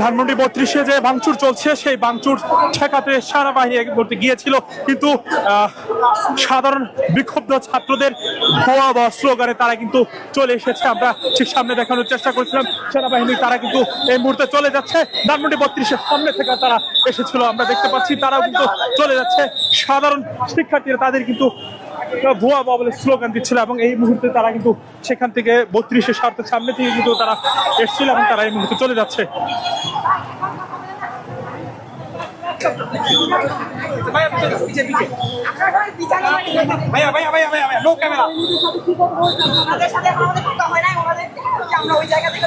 ধানমন্ডি বত্রিশে যে ভাঙচুর চলছে, সেই ভাঙচুর ঠেকাতে সেনাবাহিনী এক মুহূর্তে গিয়েছিল। কিন্তু সাধারণ বিক্ষুব্ধ ছাত্রদের ভুয়া বা স্লোগানে তারা কিন্তু চলে এসেছে। আমরা ঠিক সামনে দেখানোর চেষ্টা করছিলাম সেনাবাহিনী, তারা কিন্তু এই মুহূর্তে চলে যাচ্ছে। ধানমন্ডি বত্রিশের সামনে থেকে তারা এসেছিল। আমরা দেখতে পাচ্ছি, তারাও কিন্তু চলে যাচ্ছে। সাধারণ শিক্ষার্থীরা, তাদের কিন্তু ভুয়া বাবলে স্লোগান দিচ্ছিল এবং এই মুহূর্তে তারা কিন্তু সেখান থেকে বত্রিশে স্বার্থের সামনে থেকে কিন্তু তারা এসেছিল এবং তারা এই মুহূর্তে চলে যাচ্ছে। ভাইয়া ভাইয়া ভাইয়া ভাইয়া নো ক্যামেরা আমাদের সাথে আমাদের কথা হয় নাই ওনাদের আমরা ওই জায়গা থেকে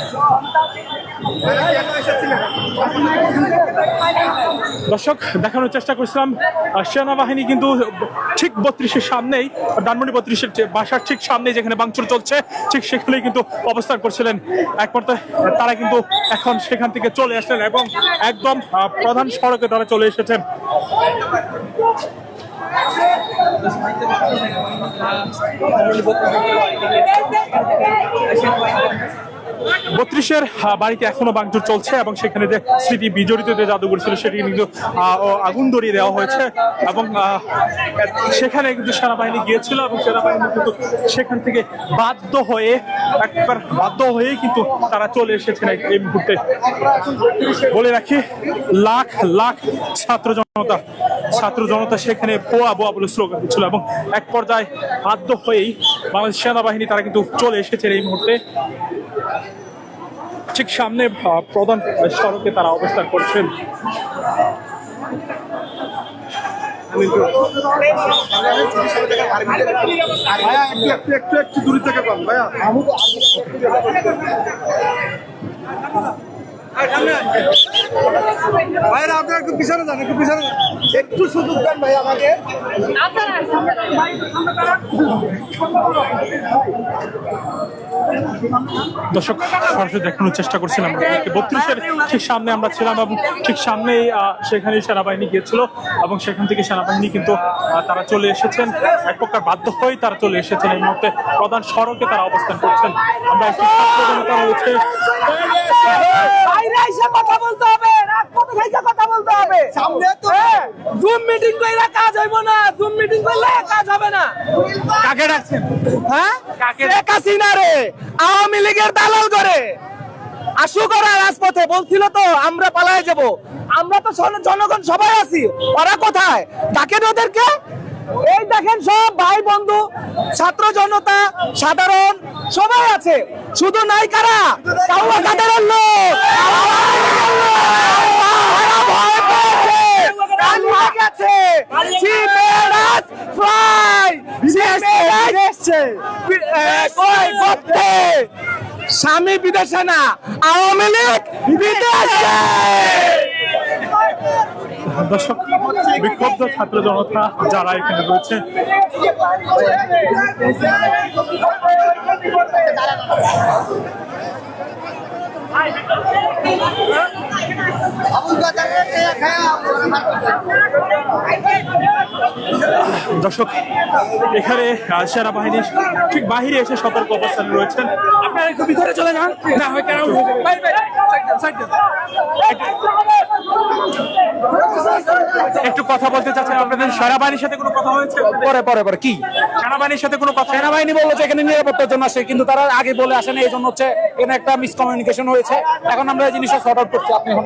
দর্শক, দেখানোর চেষ্টা করছিলাম সেনাবাহিনী কিন্তু ঠিক বত্রিশের সামনেই ডানমন্ডি বত্রিশের বাসার ঠিক সামনেই যেখানে বাংচুর চলছে, ঠিক সেখানেই কিন্তু অবস্থান করছিলেন। এক পর্যায়ে তারা কিন্তু এখন সেখান থেকে চলে আসলেন এবং একদম প্রধান সড়কে তারা চলে এসেছেন বত্রিশের বাড়িতে এখনও বাংচুর চলছে এবং সেখানে যে স্মৃতি বিজড়িত যে জাদুঘর ছিল সেটি কিন্তু আগুন ধরিয়ে দেওয়া হয়েছে এবং সেখানে কিন্তু সেনাবাহিনী গিয়েছিল এবং সেনাবাহিনী কিন্তু সেখান থেকে বাধ্য হয়ে, একবার বাধ্য হয়ে কিন্তু তারা চলে এসেছেন এই মুহূর্তে। বলে রাখি, লাখ লাখ ছাত্র জনতা ছাত্র জনতা সেখানে পোয়া বোয়া বলে স্লোগান দিচ্ছিল এবং এক পর্যায়ে বাধ্য হয়েই বাংলাদেশ সেনাবাহিনী তারা কিন্তু চলে এসেছেন এই মুহূর্তে। ঠিক সামনে প্রধান সড়কে তারা অবস্থান করছেন। ভাইয়া একটু একটু একটু একটু দূরে থেকে পান ভাইয়া ভাইরা আপনারা একটু পিছনে যান একটু পিছনে যান। একটু সুযোগ দেন ভাই আমাকে। দর্শক, সরাসরি দেখানোর চেষ্টা করছিলাম। বত্রিশের ঠিক সামনে আমরা ছিলাম এবং ঠিক সামনেই সেখানে সেনাবাহিনী গিয়েছিল এবং সেখান থেকে সেনাবাহিনী কিন্তু তারা চলে এসেছেন। এক প্রকার বাধ্য হয়েই তারা চলে এসেছেন। এই মুহূর্তে প্রধান সড়কে তারা অবস্থান করছেন। আমরা একটি জনতা রয়েছে। কথা বলতে হবে। রাজপথে থেকে কথা বলতে হবে। সামনে তো জুম মিটিং কইরা কাজ হইব না জুম মিটিং করলে কাজ হবে না। কাকে ডাকছেন? হ্যাঁ? রে আওয়ামী লীগের দালাল করে। আশু করা রাজপথে বলছিল তো আমরা পালায় যাব। আমরা তো জনগণ সবাই আছি ওরা কোথায়? ডাকেন ওদেরকে। এই দেখেন সব ভাই বন্ধু ছাত্র জনতা সাধারণ সবাই আছে। শুধু নাই কারা? কাউয়া কাদের লোক। পালিয়ে গেছে। চিমেরাস কই, করতে। স্বামী বিদেশে না আওয়ামী লীগ বিদেশে। দর্শক বিক্ষুব্ধ ছাত্র জনতা যারা এখানে রয়েছে দর্শক এখানে আহ, সেনাবাহিনী ঠিক বাহিরে এসে সতর্ক অবস্থানে রয়েছেন। আপনারা একটু ভিতরে চলে যান না হয় কেন। একটু কথা বলতে চাচ্ছেন আপনাদের সেনাবাহিনীর সাথে কোনো কথা হয়েছে? পরে পরে পরে কি? সেনাবাহিনীর সাথে কোনো কথা? সেনাবাহিনী বলল যে এখানে নিরাপত্তার জন্য আসে কিন্তু তারা আগে বলে আসেনি এই জন্য হচ্ছে এখানে একটা মিসকমিউনিকেশন হয়েছে। এখন আমরা এই জিনিসটা সর্ট আউট করছি আপনি এখন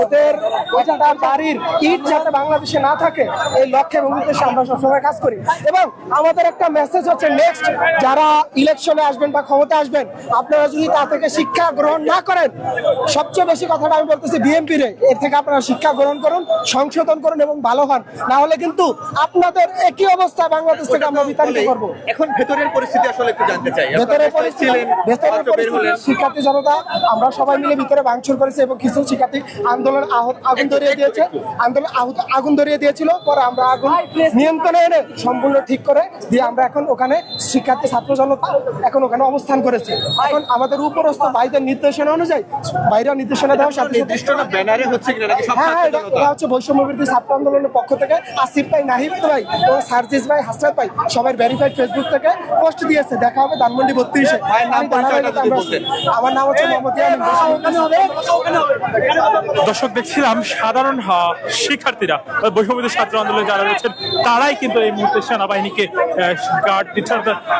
ওদের ওইটা বাড়ির ইট যাতে বাংলাদেশে না থাকে এই লক্ষ্যে এবং উদ্দেশ্যে আমরা সবসময় কাজ করি। এবং আমাদের একটা মেসেজ হচ্ছে নেক্সট যারা ইলেকশনে আসবেন বা ক্ষমতা আসবেন আপনারা যদি তা থেকে শিক্ষা গ্রহণ না করেন সবচেয়ে বেশি কথাটা আমি বলতেছি বিএনপি রে এর থেকে আপনারা শিক্ষা গ্রহণ করুন সংশোধন করুন এবং ভালো হন। না হলে কিন্তু আপনাদের একই অবস্থা বাংলাদেশ থেকে আমরা বিতাড়িত করব। এখন ভেতরের পরিস্থিতি আসলে একটু জানতে চাই। ভেতরের পরিস্থিতি ভেতরের পরিস্থিতি শিক্ষার্থী জনতা আমরা সবাই মিলে ভিতরে ভাঙচুর করেছি এবং কিছু শিক্ষার্থী আন্দোলন আগুন ধরিয়ে দিয়েছে। আন্দোলন আহুত- আগুন ধরিয়ে দিয়েছিল পরে আমরা আগুন নিয়ন্ত্রণে এনে সম্পূর্ণ ঠিক করে দিয়ে আমরা এখন ওখানে শিক্ষার্থী ছাত্র জনতা এখন ওখানে অবস্থান করেছে। এখন আমাদের উপরস্থ ভাইদের নির্দেশনা অনুযায়ী বাইরে নির্দেশনা দেওয়ার সাথে সাথে নির্দিষ্ট না ব্যানারে হচ্ছে কিনা নাকি সব হ্যাঁ হ্যাঁ এটা হচ্ছে বৈষম্য বিরোধী ছাত্র আন্দোলনের পক্ষ থেকে আসিফ ভাই নাহিদ ভাই এবং সার্জিস ভাই হাসরাত ভাই সবাই ভেরিফাইড ফেসবুক থেকে পোস্ট দিয়েছে। দেখা হবে ধানমন্ডি বত্রিশে। আমার নাম হচ্ছে মোহাম্মদ ইয়ামিন দর্শক দেখছিলাম সাধারণ শিক্ষার্থীরা বা বৈষম্যবিরোধী ছাত্র আন্দোলনে যারা রয়েছেন তারাই কিন্তু এই মুহূর্তে সেনাবাহিনীকে গার্ড দিচ্ছেন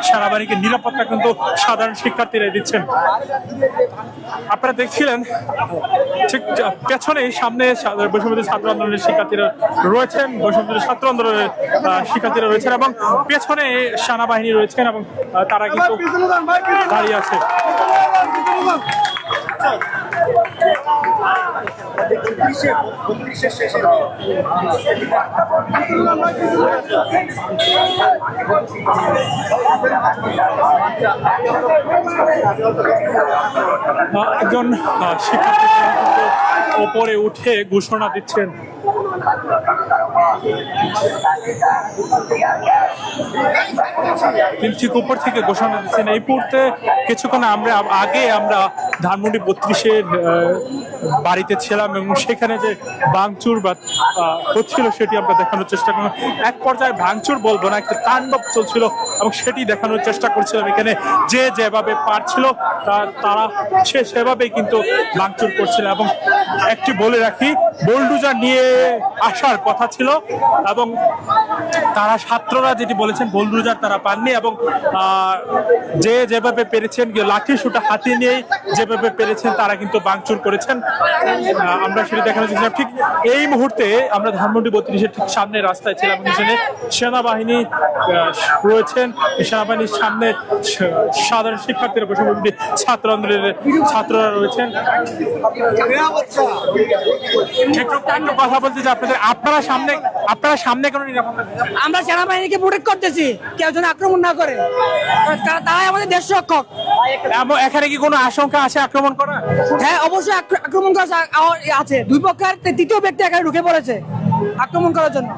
সেনাবাহিনীকে নিরাপত্তা কিন্তু সাধারণ শিক্ষার্থীরা দিচ্ছেন। আপনারা দেখছিলেন ঠিক পেছনে সামনে বৈষম্যবিরোধী ছাত্র আন্দোলনের শিক্ষার্থীরা রয়েছেন বৈষম্যবিরোধী ছাত্র আন্দোলনের শিক্ষার্থীরা রয়েছেন এবং পেছনে সেনাবাহিনী রয়েছেন এবং তারা কিন্তু দাঁড়িয়ে আছে। একজন শিক্ষার্থী ওপরে উঠে ঘোষণা দিচ্ছেন। তিনি ঠিক উপর থেকে ঘোষণা দিচ্ছেন, এই মুহূর্তে কিছুক্ষণ আমরা, আগে আমরা ধানমন্ডি বত্রিশের বাড়িতে ছিলাম এবং সেখানে যে ভাঙচুর বা হচ্ছিল সেটি আমরা দেখানোর চেষ্টা করলাম। এক পর্যায়ে ভাঙচুর বলব না, একটা তাণ্ডব চলছিল এবং সেটি দেখানোর চেষ্টা করছিলাম এখানে। যে যেভাবে পারছিল তারা সে সেভাবেই কিন্তু ভাঙচুর করছিল এবং একটি বলে রাখি, বোলডুজার নিয়ে আসার কথা ছিল এবং তারা ছাত্ররা যেটি বলেছেন, বোলডুজার তারা পাননি এবং যে যেভাবে পেরেছেন, লাঠি সুটা হাতে নিয়েই যেভাবে পেরেছেন, তারা কিন্তু বাংচুর করেছেন। আমরা সেটি দেখানোর চেষ্টা ঠিক এই মুহূর্তে আমরা ধানমন্ডি বত্রিশের ঠিক সামনে রাস্তায় ছিলাম সেখানে সেনাবাহিনী রয়েছেন। সেনাবাহিনীর সামনে সাধারণ শিক্ষার্থীরা বসে ছাত্র আন্দোলনের ছাত্ররা রয়েছেন। একটু কথা বলতে যে আপনাদের আপনারা সামনে আপনারা সামনে কোনো নিরাপত্তা আমরা সেনাবাহিনীকে প্রোটেক্ট করতেছি কেউ যেন আক্রমণ না করে। তারা- তারাই আমাদের দেশ রক্ষক। এখানে কি কোনো আশঙ্কা আছে আক্রমণ করা হ্যাঁ অবশ্যই আক্রমণ করা আছে। দুই পক্ষের তৃতীয় ব্যক্তি এখানে ঢুকে পড়েছে আক্রমণ করার জন্য।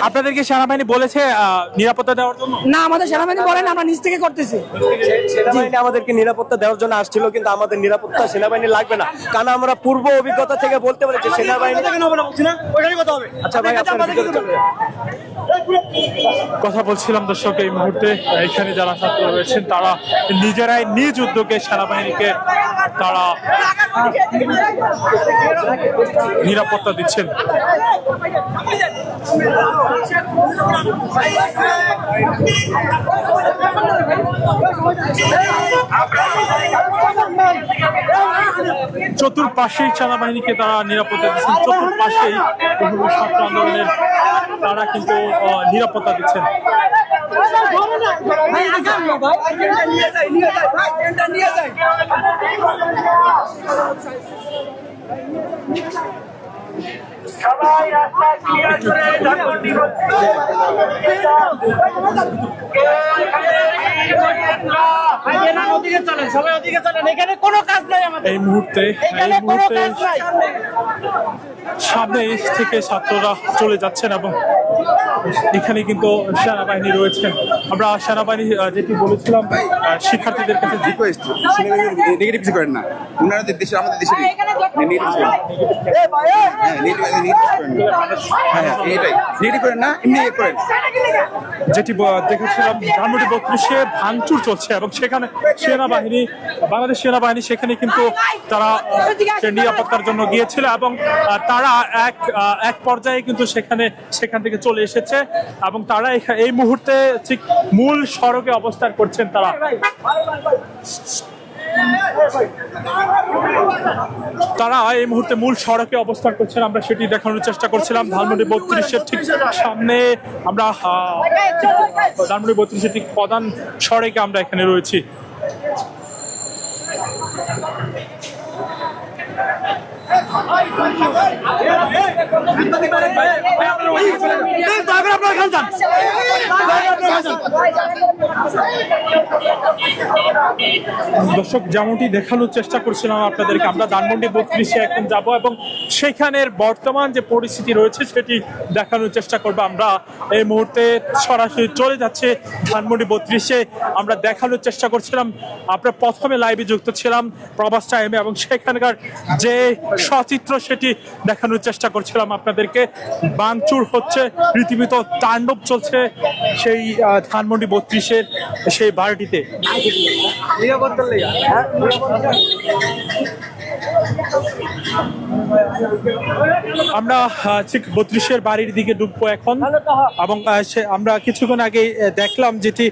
আপনাদেরকে সেনাবাহিনী বলেছে আহ, নিরাপত্তা দেওয়ার জন্য? না আমাদের সেনাবাহিনী বলেন আমরা নিজ থেকে করতেছি। সেনাবাহিনী আমাদেরকে নিরাপত্তা দেওয়ার জন্য আসছিল কিন্তু আমাদের নিরাপত্তা সেনাবাহিনী লাগবে না। কারণ আমরা পূর্ব অভিজ্ঞতা থেকে বলতে পারি যে সেনাবাহিনী আচ্ছা ভাই। কথা বলছিলাম দর্শক এই মুহূর্তে এখানে যারা ছাত্র রয়েছেন তারা নিজেরাই নিজ উদ্যোগে সেনাবাহিনীকে তারা নিরাপত্তা দিচ্ছেন। চতুর্পাশেই সেনাবাহিনীকে তারা নিরাপত্তা দিচ্ছেন চতুর্পাশেই ছাত্র আন্দোলনের তারা কিন্তু নিরাপত্তা দিচ্ছেন। এই মুহূর্তে এই মুহূর্তে সামনে থেকে ছাত্ররা চলে যাচ্ছেন এবং এখানে কিন্তু সেনাবাহিনী রয়েছেন আমরা সেনাবাহিনী যেটি বলেছিলাম শিক্ষার্থীদের কাছে রিকোয়েস্ট নেগেটিভ কিছু করেন না। ওনারা দেশের আমাদের দেশের হ্যাঁ হ্যাঁ হ্যাঁ যেটি দেখেছিলাম ধানমন্ডি বত্রিশে ভাঙচুর চলছে এবং সেখানে সেনাবাহিনী বাংলাদেশ সেনাবাহিনী সেখানে কিন্তু তারা নিরাপত্তার জন্য গিয়েছিল এবং তারা এক এক পর্যায়ে কিন্তু সেখানে সেখান থেকে চলে এসেছে এবং তারা এই মুহূর্তে ঠিক মূল সড়কে অবস্থান করছেন তারা। তারা এই মুহূর্তে মূল সড়কে অবস্থান করছেন। আমরা সেটি দেখানোর চেষ্টা করছিলাম। ধানমন্ডি বত্রিশের ঠিক সামনে আমরা ধানমন্ডি বত্রিশের ঠিক প্রধান সড়কে আমরা এখানে রয়েছি। দর্শক, যেমনটি দেখানোর চেষ্টা করছিলাম আপনাদেরকে, আমরা ধানমন্ডি বত্রিশে এখন যাব এবং সেখানের বর্তমান যে পরিস্থিতি রয়েছে সেটি দেখানোর চেষ্টা করব। আমরা এই মুহূর্তে সরাসরি চলে যাচ্ছে ধানমন্ডি বত্রিশে আমরা দেখানোর চেষ্টা করছিলাম, আমরা প্রথমে লাইভে যুক্ত ছিলাম প্রবাস টাইমে এবং সেখানকার যে সচিত্র সেটি দেখানোর চেষ্টা করছিলাম আপনাদেরকে। বাংচুর হচ্ছে রীতিমতো তাণ্ডব চলছে সেই ধানমন্ডি বত্রিশের সেই বাড়িটিতে। আমরা ঠিক বত্রিশের বাড়ির দিকে ঢুকবো এখন। এবং আমরা কিছুক্ষণ আগে দেখলাম যেটি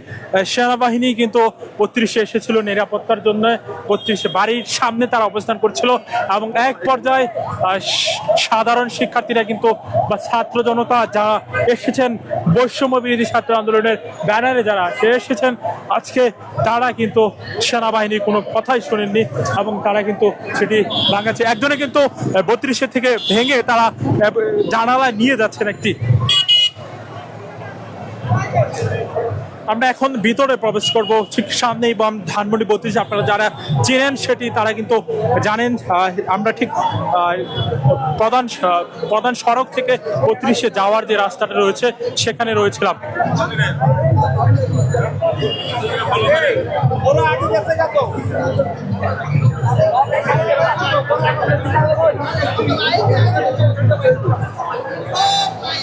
সেনাবাহিনী কিন্তু বত্রিশে এসেছিল নিরাপত্তার জন্য। বত্রিশে বাড়ির সামনে তারা অবস্থান করছিল। এবং এক পর্যায়ে সাধারণ শিক্ষার্থীরা কিন্তু, বা ছাত্র জনতা যারা এসেছেন, বৈষম্য বিরোধী ছাত্র আন্দোলনের ব্যানারে যারা এসেছেন, আজকে তারা কিন্তু সেনাবাহিনীর কোনো কথাই শোনেননি। এবং তারা কিন্তু সেটি ভাঙাচ্ছে। একজনে কিন্তু বত্রিশে থেকে ভেঙে তারা আহ, জানালায় নিয়ে যাচ্ছেন একটি আমরা এখন ভিতরে প্রবেশ করব। ঠিক সামনেই বাম ধানমন্ডি বত্রিশ, আপনারা যারা চেনেন সেটি তারা কিন্তু জানেন আমরা ঠিক প্রধান প্রধান সড়ক থেকে বত্রিশে যাওয়ার যে রাস্তাটা রয়েছে, সেখানে রয়েছিলাম।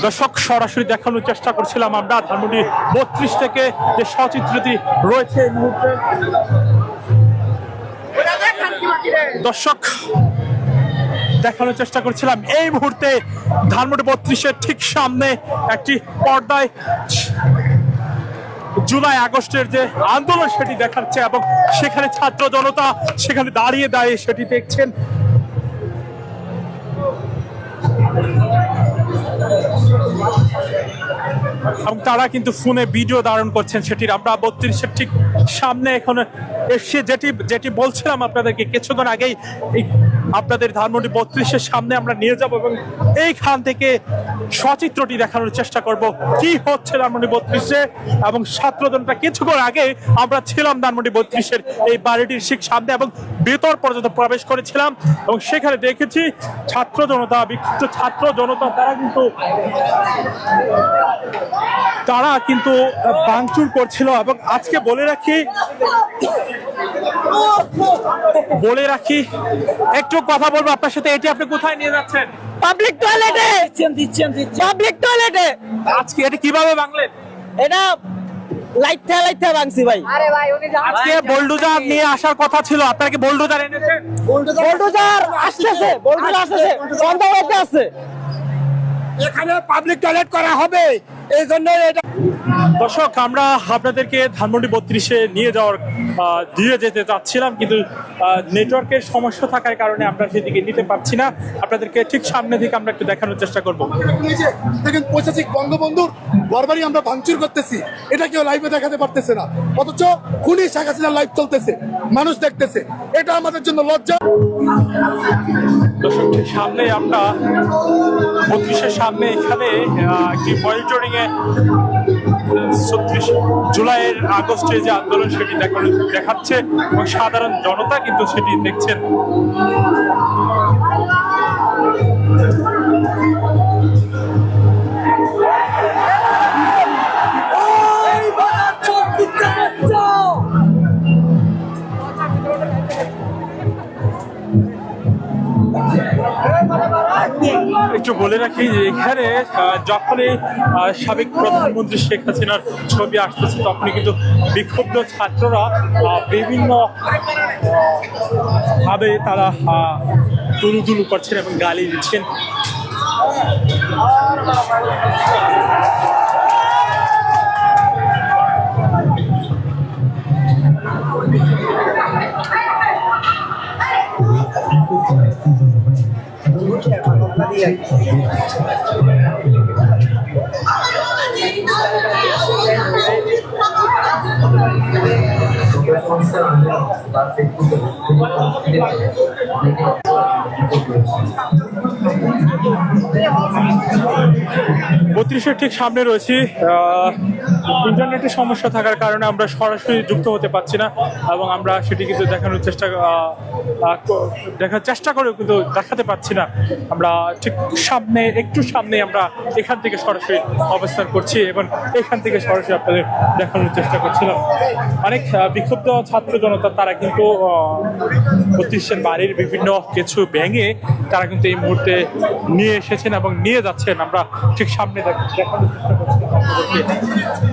দর্শক, সরাসরি দেখানোর চেষ্টা করছিলাম আমরা। ধানমন্ডি বত্রিশ থেকে যে সচিত্রটি রয়েছে এই মুহূর্তে। দর্শক, দেখানোর চেষ্টা করছিলাম। এই মুহূর্তে ধানমন্ডি বত্রিশের ঠিক সামনে একটি পর্দায় জুলাই আগস্টের যে আন্দোলন সেটি দেখাচ্ছে এবং সেখানে ছাত্র জনতা সেখানে দাঁড়িয়ে দাঁড়িয়ে সেটি দেখছেন। এবং তারা কিন্তু ফোনে ভিডিও ধারণ করছেন সেটির। আমরা বত্রিশের ঠিক সামনে এখন এসে যেটি যেটি বলছিলাম আপনাদেরকে, কিছুক্ষণ আগেই আপনাদের ধানমন্ডি বত্রিশের সামনে আমরা নিয়ে যাব এবং এইখান থেকে সচিত্রটি দেখানোর চেষ্টা করব কি হচ্ছে ধানমন্ডি বত্রিশে এবং ছাত্রজনটা কিছুক্ষণ আগে আমরা ছিলাম ধানমন্ডি বত্রিশের এই বাড়িটির ঠিক সামনে এবং ভেতর পর্যন্ত প্রবেশ করেছিলাম এবং সেখানে দেখেছি ছাত্র জনতা, বিক্ষিপ্ত ছাত্র জনতা, তারা কিন্তু তারা কিন্তু ভাঙচুর করছিল এবং আজকে বলে রাখি বলে রাখি, একটু কথা বলব, আপনার সাথে এটি আপনি কোথায় নিয়ে যাচ্ছেন? পাবলিক টয়লেটে দিচ্ছেন দিচ্ছেন পাবলিক টয়লেটে আজকে এটা কীভাবে ভাঙলেন? এটা লাইটটা লাইটটা ভাঙছি ভাই। আরে ভাই উনি আজকে বোল্ডোজার নিয়ে আসার কথা ছিল আপনারা কি বোল্ডোজার এনেছেন? বোল্ডোজার আসতেছে বোল্ডোজার আসতেছে সন্ধ্যা হতে আছে এখানে পাবলিক টয়লেট করা হবে। এই জন্য এটা দর্শক আমরা আপনাদেরকে ধানমন্ডি বত্রিশে নিয়ে যাওয়ার আহ, দিয়ে যেতে চাচ্ছিলাম কিন্তু নেটওয়ার্কের সমস্যা থাকার কারণে আমরা সেদিকে নিতে পারছি না। আপনাদেরকে ঠিক সামনে থেকে আমরা একটু দেখানোর চেষ্টা করব। দেখেন পৈশাচিক বঙ্গবন্ধুর বরবারই আমরা ভাঙচুর করতেছি। এটা কেউ লাইভে দেখাতে পারতেছে না। অথচ খুনি শেখ হাসিনার লাইভ চলতেছে। মানুষ দেখতেছে। এটা আমাদের জন্য লজ্জা। দর্শক, সামনে আমরা বত্রিশের সামনে এখানে একটি এ ছত্রিশ জুলাইয়ের আগস্টে যে আন্দোলন সেটি দেখাচ্ছে এবং সাধারণ জনতা কিন্তু সেটি দেখছেন। বলে রাখি যে এখানে যখনই সাবেক প্রধানমন্ত্রী শেখ হাসিনার ছবি আসতেছে, তখনই কিন্তু বিক্ষুব্ধ ছাত্ররা বিভিন্ন ভাবে তারা তুলু তুলু করছেন এবং গালি দিচ্ছেন। বত্রিশের ঠিক সামনে রয়েছি ইন্টারনেটের সমস্যা থাকার কারণে আমরা সরাসরি যুক্ত হতে পারছি না এবং আমরা সেটি কিন্তু দেখানোর চেষ্টা দেখার চেষ্টা করেও কিন্তু দেখাতে পাচ্ছি না। আমরা ঠিক সামনে, একটু সামনে আমরা এখান থেকে সরাসরি অবস্থান করছি এবং এখান থেকে সরাসরি আপনাদের দেখানোর চেষ্টা করছিলাম। অনেক বিক্ষুব্ধ ছাত্র জনতা, তারা কিন্তু প্রতিষ্ঠান বাড়ির বিভিন্ন কিছু ভেঙে তারা কিন্তু এই মুহূর্তে নিয়ে এসেছেন এবং নিয়ে যাচ্ছেন। আমরা ঠিক সামনে দেখানোর চেষ্টা করছিলাম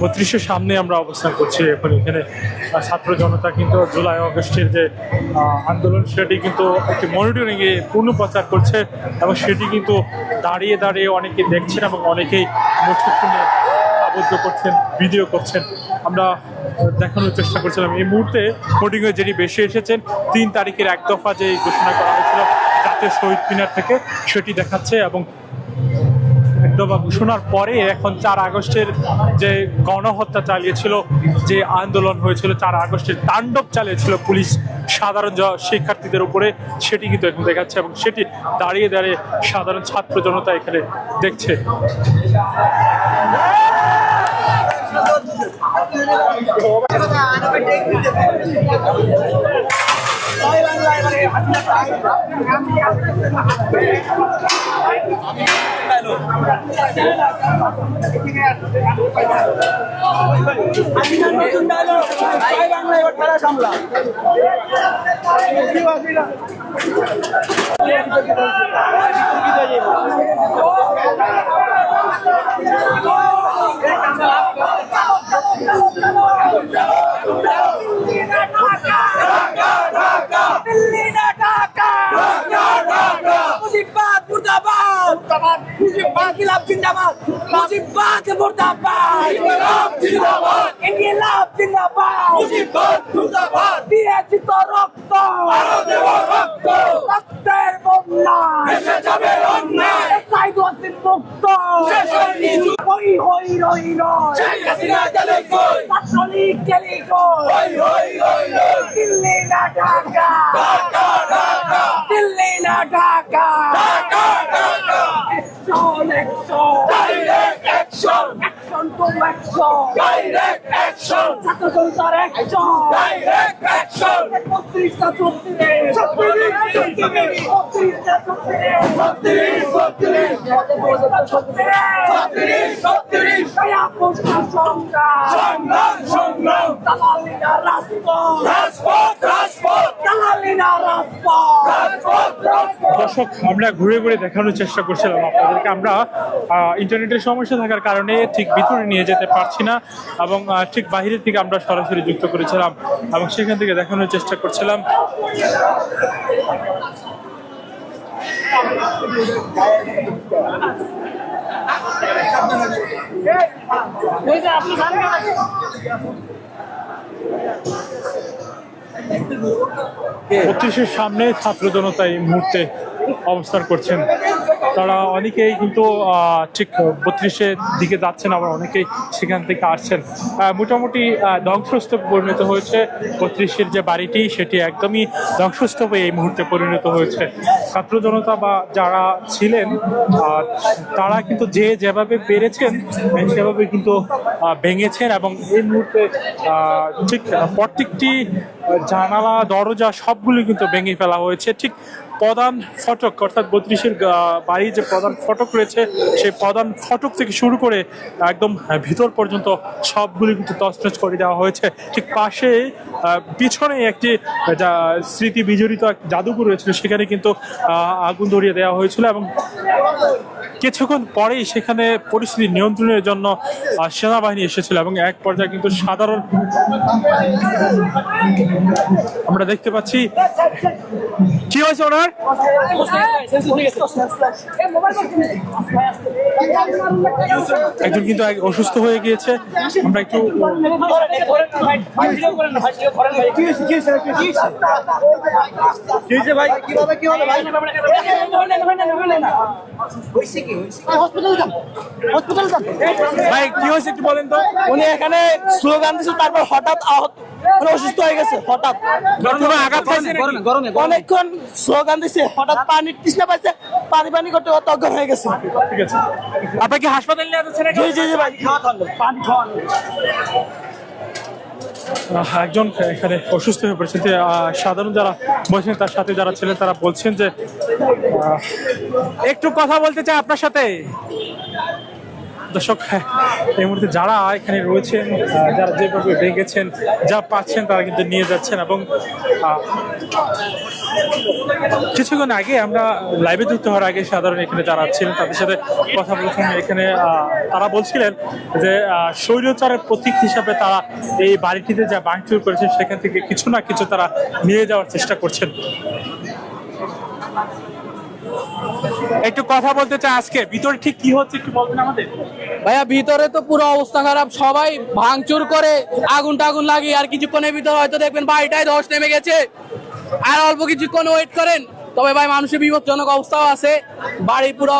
বত্রিশের সামনে আমরা অবস্থান করছি, এখন এখানে ছাত্র জনতা কিন্তু জুলাই আগস্টের যে আন্দোলন, সেটি কিন্তু একটি মনিটরিং এ পূর্ণ প্রচার করছে এবং সেটি কিন্তু দাঁড়িয়ে দাঁড়িয়ে অনেকে দেখছেন এবং অনেকেই মুঠোফোনে আবদ্ধ করছেন ভিডিও করছেন। আমরা দেখানোর চেষ্টা করছিলাম। এই মুহূর্তে ভোটিংয়ে যিনি বেশি এসেছেন, তিন তারিখের এক দফা যে ঘোষণা করা হয়েছিল, জাতীয় শহীদ মিনার থেকে, সেটি দেখাচ্ছে এবং একদফা ঘোষণার পরে এখন চার আগস্টের যে গণহত্যা চালিয়েছিল, যে আন্দোলন হয়েছিল, চার আগস্টের তাণ্ডব চালিয়েছিল পুলিশ সাধারণ শিক্ষার্থীদের উপরে, সেটি কিন্তু এখন দেখাচ্ছে এবং সেটি দাঁড়িয়ে দাঁড়িয়ে সাধারণ ছাত্র জনতা এখানে দেখছে। নতুন সামলা দিল্লি না ঢাকা মুজিবাদ মুর্দাবাদ মুজিবাদ ইনকিলাব জিন্দাবাদ মুজিবাদ মুর্দাবাদ ইনকিলাব জিন্দাবাদ। ইনকিলাব জিন্দাবাদ। মুজিবাদ মুর্দাবাদ দিয়েছি তো রক্ত। আরও দেব রক্ত। রক্তের বন্যা। এসে যাবে অন্যায়। সাইদ ওয়াসিম মুক্ত। হই হই রই রই। শেখ হাসিনা গেলে কই ছাত্রলীগ গেলে কই হই হই রই রই। দিল্লি না ঢাকা ঢাকা দিল্লি না Dhaka Dhaka Dhaka action action direct action action to action direct action ছাত্র জনতার অ্যাকশন ডাইরেক্ট অ্যাকশন সংগ্রাম। সংগ্রাম সংগ্রাম। রাজপথ। রাজপথ রাজপথ। রাজপথ দর্শক, আমরা ঘুরে ঘুরে দেখানোর চেষ্টা করছিলাম আপনাদেরকে। আমরা ইন্টারনেটের সমস্যা থাকার কারণে ঠিক ভিতরে নিয়ে যেতে পারছি না এবং ঠিক বাইরে থেকে আমরা সরাসরি যুক্ত করেছিলাম এবং সেখান থেকে দেখানোর চেষ্টা করছিলাম। বত্রিশের সামনে ছাত্র জনতা এই মুহূর্তে অবস্থান করছেন। তারা অনেকেই কিন্তু ঠিক বত্রিশের দিকে যাচ্ছেন আবার অনেকেই সেখান থেকে আসছেন। মোটামুটি আহ, পরিণত হয়েছে। বত্রিশের যে বাড়িটি সেটি একদমই ধ্বংসস্তূপে এই মুহূর্তে পরিণত হয়েছে। ছাত্র জনতা বা যারা ছিলেন তারা কিন্তু যে যেভাবে পেরেছেন সেভাবে কিন্তু ভেঙেছেন এবং এই মুহূর্তে ঠিক প্রত্যেকটি জানালা দরজা সবগুলি কিন্তু ভেঙে ফেলা হয়েছে। ঠিক প্রধান ফটক, অর্থাৎ বত্রিশের বাড়ির যে প্রধান ফটক রয়েছে, সেই প্রধান ফটক থেকে শুরু করে একদম ভিতর পর্যন্ত সবগুলি কিন্তু তছনছ করে দেওয়া হয়েছে। ঠিক পাশে পিছনে একটি স্মৃতি বিজড়িত এক জাদুঘর রয়েছিল, সেখানে কিন্তু আগুন ধরিয়ে দেওয়া হয়েছিল এবং কিছুক্ষণ পরেই সেখানে পরিস্থিতি নিয়ন্ত্রণের জন্য সেনাবাহিনী এসেছিল এবং এক পর্যায়ে কিন্তু সাধারণ আমরা দেখতে পাচ্ছি, কি হয়েছে ওনার? একজন কিন্তু অসুস্থ হয়ে গিয়েছে। আমরা একটু ভাই, কি হয়েছে একটু বলেন তো। উনি এখানে স্লোগান দিয়েছিল, তারপর হঠাৎ আহত। মানে অসুস্থ হয়ে গেছে হঠাৎ? অনেকক্ষণ স্লোগান দিছে হঠাৎ পানির তৃষ্ণা পাইছে পানি পানি করতে অজ্ঞান হয়ে গেছে। ঠিক আছে। আপনার কি হাসপাতালে নিয়ে যাচ্ছেন জি জি জি ভাই। আহ, একজন এখানে অসুস্থ হয়ে পড়েছেন। যে, আহ, সাধারণ যারা বলছেন তার সাথে যারা ছিলেন তারা বলছেন যে একটু কথা বলতে চাই আপনার সাথে। দর্শক হ্যাঁ, এই মুহূর্তে যারা এখানে রয়েছেন যারা যেভাবে ভেঙেছেন যা পাচ্ছেন তারা কিন্তু নিয়ে যাচ্ছেন এবং কিছুক্ষণ আগে আমরা লাইভে যুক্ত হওয়ার আগে সাধারণ এখানে যারা ছিলেন তাদের সাথে কথা বলেছেন এখানে তারা বলছিলেন যে স্বৈরাচারের প্রতীক হিসাবে তারা এই বাড়িটিতে যা ভাঙচুর করেছেন সেখান থেকে কিছু না কিছু তারা নিয়ে যাওয়ার চেষ্টা করছেন। একটু কথা বলতে চাই আজকে। ভিতরে ঠিক কি হচ্ছে একটু বলবেন আমাদের? ভাইয়া, ভিতরে তো পুরো অবস্থা খারাপ, সবাই ভাঙচুর করে আগুন টাগুন লাগিয়ে আর কিছুক্ষণের ভিতরে হয়তো দেখবেন বাড়িটায় ধস নেমে গেছে। আর অল্প কিছুক্ষণ ওয়েট করেন তবে ভাই মানুষের বিপজ্জনক অবস্থাও আছে। বাড়ি পুরো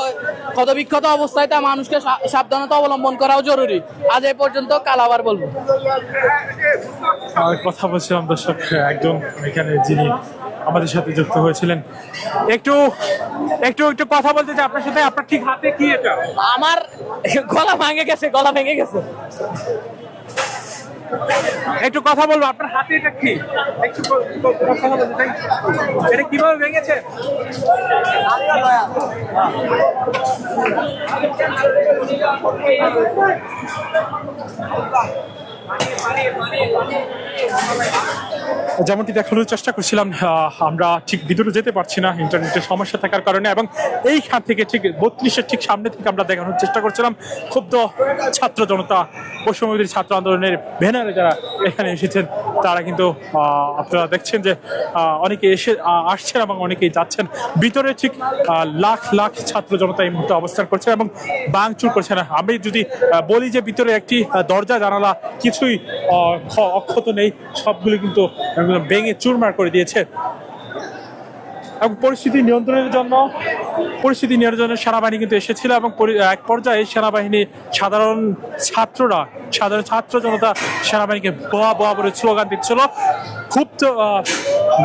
ক্ষতবিক্ষত অবস্থায় তা মানুষকে সাবধানতা অবলম্বন করাও জরুরি। আজ এই পর্যন্ত কাল আবার বলব। কথা বলছিলাম দর্শক একজন এখানে যিনি আমাদের সাথে যুক্ত হয়েছিলেন। একটু একটু একটু কথা বলতে চাই আপনার সাথে। আপনার ঠিক হাতে কি এটা? আমার গলা ভেঙে গেছে গলা ভেঙে গেছে। একটু কথা বলব আপনার হাতে এটা কি? একটু কথা চাই এটা কীভাবে ভেঙেছে? যেমনটি দেখানোর চেষ্টা করছিলাম আমরা ঠিক ভিতরে যেতে পারছি না ইন্টারনেটের সমস্যা থাকার কারণে, এবং এইখান থেকে ঠিক বত্রিশের ঠিক সামনে থেকে আমরা দেখানোর চেষ্টা করছিলাম। ক্ষুব্ধ ছাত্র জনতা পশ্চিমবঙ্গের ছাত্র আন্দোলনের ব্যানারে যারা এখানে এসেছেন, তারা কিন্তু আপনারা দেখছেন যে অনেকে এসে আসছেন এবং অনেকেই যাচ্ছেন। ভিতরে ঠিক লাখ লাখ ছাত্র জনতা এই মুহূর্তে অবস্থান করছে এবং বাংচুর করছে না আমি যদি বলি যে ভিতরে একটি দরজা জানালা কিছুই অক্ষত নেই। সবগুলি কিন্তু ভেঙে চুরমার করে দিয়েছে। এবং পরিস্থিতি নিয়ন্ত্রণের জন্য, পরিস্থিতি নিয়ন্ত্রণের সেনাবাহিনী কিন্তু এসেছিল এবং এক পর্যায়ে সেনাবাহিনী সাধারণ ছাত্ররা, সাধারণ ছাত্র জনতা সেনাবাহিনীকে বোয়া বোয়া বলে স্লোগান দিচ্ছিল। খুব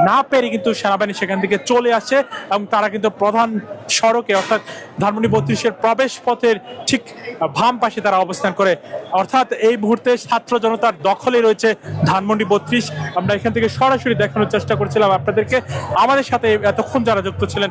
না পেরে কিন্তু সেনাবাহিনী সেখান থেকে চলে আসে এবং তারা কিন্তু প্রধান সড়কে অর্থাৎ ধানমন্ডি বত্রিশের প্রবেশ পথের ঠিক ভাম পাশে তারা অবস্থান করে। অর্থাৎ এই মুহূর্তে ছাত্র জনতার দখলে রয়েছে ধানমন্ডি বত্রিশ। আমরা এখান থেকে সরাসরি দেখানোর চেষ্টা করছিলাম আপনাদেরকে। আমাদের সাথে এতক্ষণ যারা যুক্ত ছিলেন